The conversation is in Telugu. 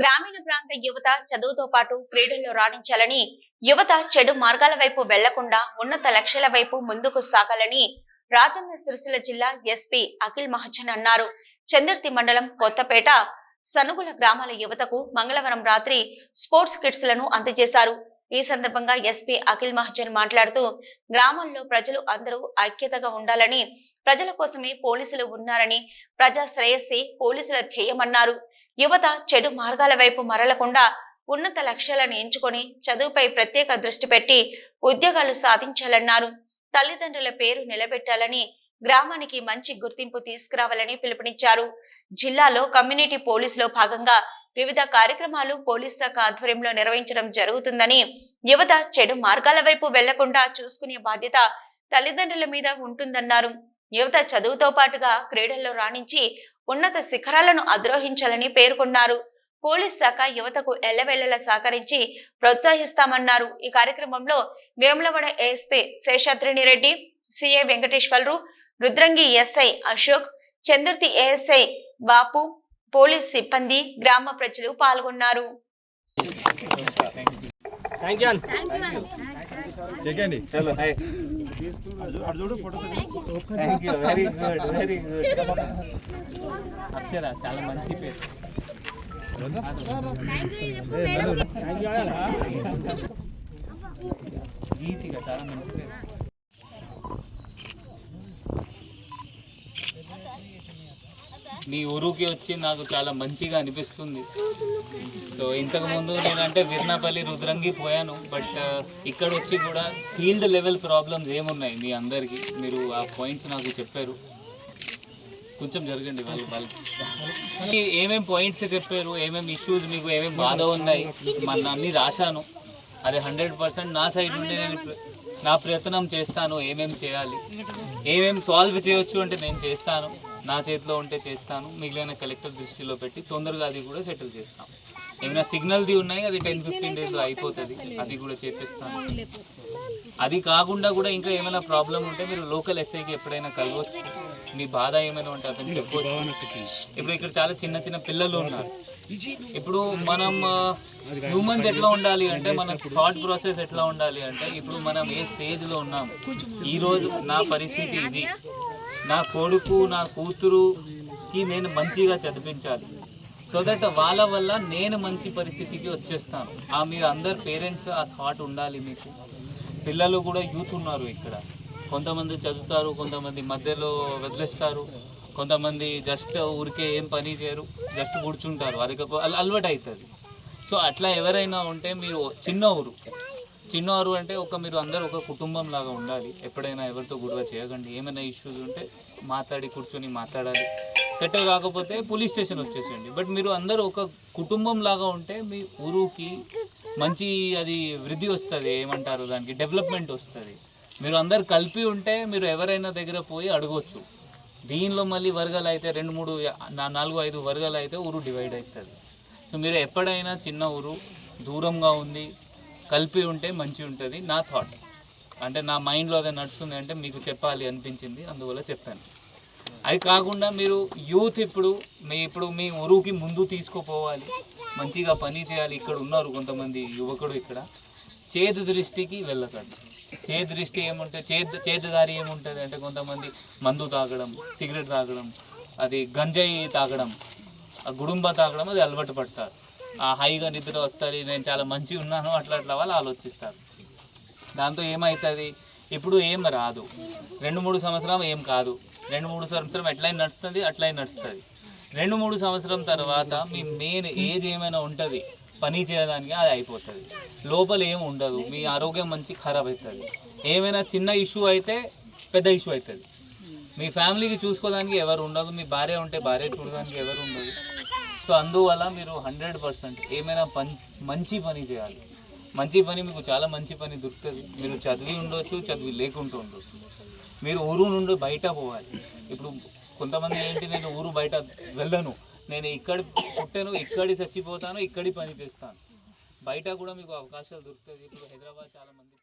గ్రామీణ ప్రాంత యువత చదువుతో పాటు క్రీడల్లో రాణించాలని యువత చెడు మార్గాల వైపు వెళ్ళకుండా ఉన్నత లక్ష్యాల వైపు ముందుకు సాగాలని రాజన్న సిరిసిల్ల జిల్లా ఎస్పీ అఖిల్ మహజన్ అన్నారు. చందుర్తి మండలం కొత్తపేట సనుగుల గ్రామాల యువతకు మంగళవారం రాత్రి స్పోర్ట్స్ కిట్స్లను అందజేశారు. ఈ సందర్భంగా ఎస్పీ అఖిల్ మహజన్ మాట్లాడుతూ గ్రామాల్లో ప్రజలు అందరూ ఐక్యతగా ఉండాలని ప్రజల కోసమే పోలీసులు ఉన్నారని ప్రజా శ్రేయస్సే పోలీసుల ధ్యేయమన్నారు. యువత చెడు మార్గాల వైపు మరలకుండా ఉన్నత లక్ష్యాలను ఎంచుకొని చదువుపై ప్రత్యేక దృష్టి పెట్టి ఉద్యోగాలు సాధించాలన్నారు. తల్లిదండ్రుల పేరు నిలబెట్టాలని గ్రామానికి మంచి గుర్తింపు తీసుకురావాలని పిలుపునిచ్చారు. జిల్లాలో కమ్యూనిటీ పోలీసులో భాగంగా వివిధ కార్యక్రమాలు పోలీస్ శాఖ ఆధ్వర్యంలో నిర్వహించడం జరుగుతుందని యువత చెడు మార్గాల వైపు వెళ్ళకుండా చూసుకునే బాధ్యత తల్లిదండ్రుల మీద ఉంటుందన్నారు. యువత చదువుతో పాటుగా క్రీడల్లో రాణించి ఉన్నత శిఖరాలను అధిరోహించాలని పేర్కొన్నారు. పోలీస్ శాఖ యువతకు ఎల్లవెల్లలా సహకరించి ప్రోత్సహిస్తామన్నారు. ఈ కార్యక్రమంలో Vemulawada ASP Seshadrini Reddy CA Venkateswarlu Rudrangi SI Ashok Chandurthi ASI Bapu police సిబ్బంది గ్రామ ప్రజలు పాల్గొన్నారు. థ్యాంక్ యూ చెక్కండి చలో హాయ్ అటు చూడు photos thank you very good very good Akshara చాలా మంచి పేరు గీతిగా చాలా మంచి పేరు మీ ఊరుకి వచ్చి నాకు చాలా మంచిగా అనిపిస్తుంది. సో ఇంతకుముందు నేనంటే విర్నాపల్లి రుద్రంగి పోయాను. బట్ ఇక్కడ వచ్చి కూడా ఫీల్డ్ లెవెల్ ప్రాబ్లమ్స్ ఏమున్నాయి మీ అందరికీ? మీరు ఆ పాయింట్స్ నాకు చెప్పారు. కొంచెం జరగండి వాళ్ళు వాళ్ళు. పాయింట్స్ చెప్పారు? ఏమేమి ఇష్యూస్ మీకు ఏమేమి బాధ ఉన్నాయి? మన అన్ని రాశాను. అది హండ్రెడ్ పర్సెంట్ నా సైడ్ నుండి నేను నా ప్రయత్నం చేస్తాను ఏమేం చేయాలి? ఏమేం సాల్వ్ చేయొచ్చు అంటే నేను చేస్తాను. నా చేతిలో ఉంటే చేస్తాను. మిగిలిన కలెక్టర్ దృష్టిలో పెట్టి తొందరగా అది కూడా సెటిల్ చేస్తాను ఏమైనా సిగ్నల్ది ఉన్నాయి? అది టెన్ ఫిఫ్టీన్ డేస్లో అయిపోతుంది. అది కూడా చేపిస్తాను. అది కాకుండా కూడా ఇంకా ఏమైనా ప్రాబ్లం ఉంటే మీరు లోకల్ ఎస్ఐకి ఎప్పుడైనా కలవచ్చు. మీ బాధ ఏమైనా ఉంటే అతను చెప్పవచ్చు ఇప్పుడు ఇక్కడ చాలా చిన్న చిన్న పిల్లలు ఉన్నారు. ఇప్పుడు మనం హ్యూమన్స్ ఎట్లా ఉండాలి అంటే మన థాట్ ప్రాసెస్ ఎట్లా ఉండాలి అంటే ఇప్పుడు మనం ఏ స్టేజ్లో ఉన్నాం? ఈ రోజు నా పరిస్థితి ఇది. నా కొడుకు నా కూతురుకి నేను మంచిగా చదివించాలి. సో దట్ వాళ్ళ వల్ల నేను మంచి పరిస్థితికి వచ్చేస్తాను. ఆ మీరు అందరు పేరెంట్స్ ఆ థాట్ ఉండాలి మీకు. పిల్లలు కూడా యూత్ ఉన్నారు ఇక్కడ. కొంతమంది చదువుతారు కొంతమంది మధ్యలో వదిలేస్తారు. కొంతమంది జస్ట్ ఊరికే ఏం పని చేయరు జస్ట్ కూర్చుంటారు. అది అలవాటు అవుతుంది. సో అట్లా ఎవరైనా ఉంటే మీరు చిన్న ఊరు చిన్న ఊరు అంటే ఒక మీరు అందరూ ఒక కుటుంబం లాగా ఉండాలి. ఎప్పుడైనా ఎవరితో గొడవ చేయకండి. ఏమైనా ఇష్యూస్ ఉంటే మాట్లాడి కూర్చొని మాట్లాడాలి. సెటిల్ కాకపోతే పోలీస్ స్టేషన్ వచ్చేసేయండి. బట్ మీరు అందరూ ఒక కుటుంబం లాగా ఉంటే మీ ఊరుకి మంచి అది వృద్ధి వస్తుంది. ఏమంటారు? దానికి డెవలప్మెంట్ వస్తుంది. మీరు అందరు కలిపి ఉంటే మీరు ఎవరైనా దగ్గర పోయి అడగొచ్చు. దీనిలో మళ్ళీ వర్గాలు అయితే రెండు మూడు నాలుగు ఐదు వర్గాలు అయితే ఊరు డివైడ్ అవుతుంది సో మీరు ఎప్పుడైనా చిన్న ఊరు దూరంగా ఉంది కలిపి ఉంటే మంచి ఉంటుంది. నా థాట్ అంటే నా మైండ్లో అదే నడుస్తుంది అంటే మీకు చెప్పాలి అనిపించింది. అందువల్ల చెప్పాను. అది కాకుండా మీరు యూత్ ఇప్పుడు మీ ఇప్పుడు మీ ఊరుకి ముందు తీసుకుపోవాలి. మంచిగా పని చేయాలి. ఇక్కడ ఉన్నారు కొంతమంది యువకుడు ఇక్కడ. చేతి దృష్టికి వెళ్ళకండి. చేతి దృష్టి ఏముంటే చేతి చేతిదారి ఏముంటుంది అంటే కొంతమంది మందు తాగడం సిగరెట్ తాగడం అది గంజాయి తాగడం. ఆ గుడుంబ తాగడం అది అలవాటు పడతారు. ఆ హైగా నిద్ర వస్తుంది నేను చాలా మంచిగా ఉన్నాను అట్లా అట్లా వాళ్ళు ఆలోచిస్తారు. దాంతో ఏమవుతుంది ఇప్పుడు ఏం రాదు. రెండు మూడు సంవత్సరం ఏం కాదు. రెండు మూడు సంవత్సరం ఎట్లయినా నడుస్తుంది అట్లయినా నడుస్తుంది. రెండు మూడు సంవత్సరం తర్వాత మీ మెయిన్ ఏజ్ ఏమైనా ఉంటుంది పని చేయడానికి అది అయిపోతుంది. లోపల ఏం ఉండదు మీ ఆరోగ్యం మంచి ఖరాబ్ అవుతుంది ఏమైనా చిన్న ఇష్యూ అయితే పెద్ద ఇష్యూ అవుతుంది మీ ఫ్యామిలీకి చూసుకోవడానికి ఎవరు ఉండదు మీ భార్య ఉంటే భార్య చూడడానికి ఎవరు ఉండదు. సో అందువల్ల మీరు హండ్రెడ్ పర్సెంట్ ఏమైనా పని మంచి పని చేయాలి. మంచి పని మీకు చాలా మంచి పని దొరుకుతుంది. మీరు చదివి ఉండొచ్చు చదివి లేకుండా ఉండొచ్చు. మీరు ఊరు నుండి బయట పోవాలి. ఇప్పుడు కొంతమంది ఏంటి నేను ఊరు బయట వెళ్ళను. నేను ఇక్కడ పుట్టాను ఇక్కడి చచ్చిపోతాను ఇక్కడి పని చేస్తాను. బయట కూడా మీకు అవకాశాలు దొరుకుతుంది ఇప్పుడు హైదరాబాద్ చాలా మంది